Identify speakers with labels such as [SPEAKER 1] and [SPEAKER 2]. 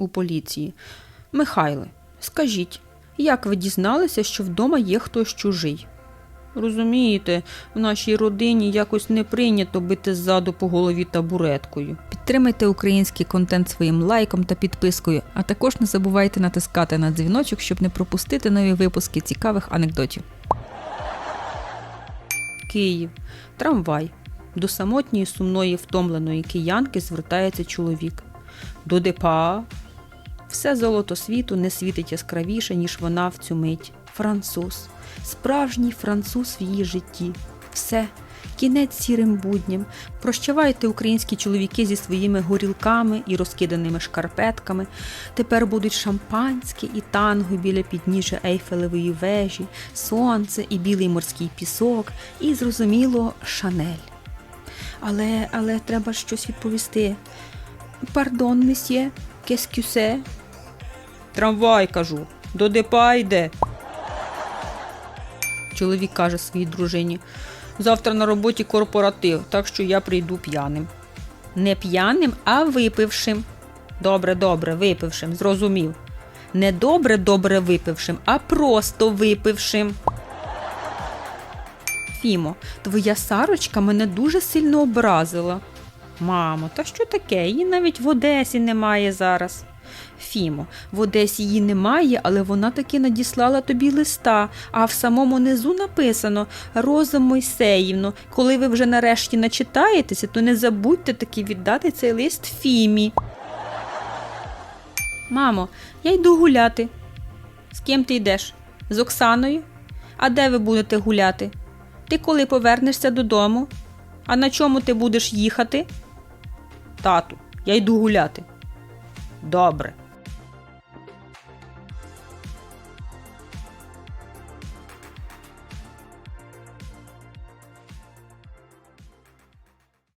[SPEAKER 1] у поліції. Михайле, скажіть, як ви дізналися, що вдома є хтось чужий? Розумієте, в нашій родині якось не прийнято бити ззаду по голові табуреткою. Підтримайте український контент своїм лайком та підпискою, а також не забувайте натискати на дзвіночок, щоб не пропустити нові випуски цікавих анекдотів. Київ. Трамвай. До самотньої сумної втомленої киянки звертається чоловік. До депа. Все золото світу не світить яскравіше, ніж вона в цю мить. Француз. Справжній француз в її житті. Все. Кінець сірим будням. Прощавайте українські чоловіки зі своїми горілками і розкиданими шкарпетками. Тепер будуть шампанське і танго біля підніжжя Ейфелевої вежі, сонце і білий морський пісок, і, зрозуміло, шанель. Але, але треба щось відповісти. Пардон, месьє, кескюсе? Трамвай, кажу, до депа йде. Чоловік каже своїй дружині. Завтра на роботі корпоратив, так що я прийду п'яним. Не п'яним, а випившим. Добре, добре, випившим, зрозумів. Не добре, добре випившим, а просто випившим. Фімо, твоя Сарочка мене дуже сильно образила. Мамо, та що таке? Її навіть в Одесі немає зараз. Фімо, в Одесі її немає, але вона таки надіслала тобі листа, а в самому низу написано Роза Мойсеївно, коли ви вже нарешті начитаєтеся, то не забудьте таки віддати цей лист Фімі. Мамо, я йду гуляти. З ким ти йдеш? З Оксаною? А де ви будете гуляти? Ти коли повернешся додому? А на чому ти будеш їхати? Тату, я йду гуляти. Добре.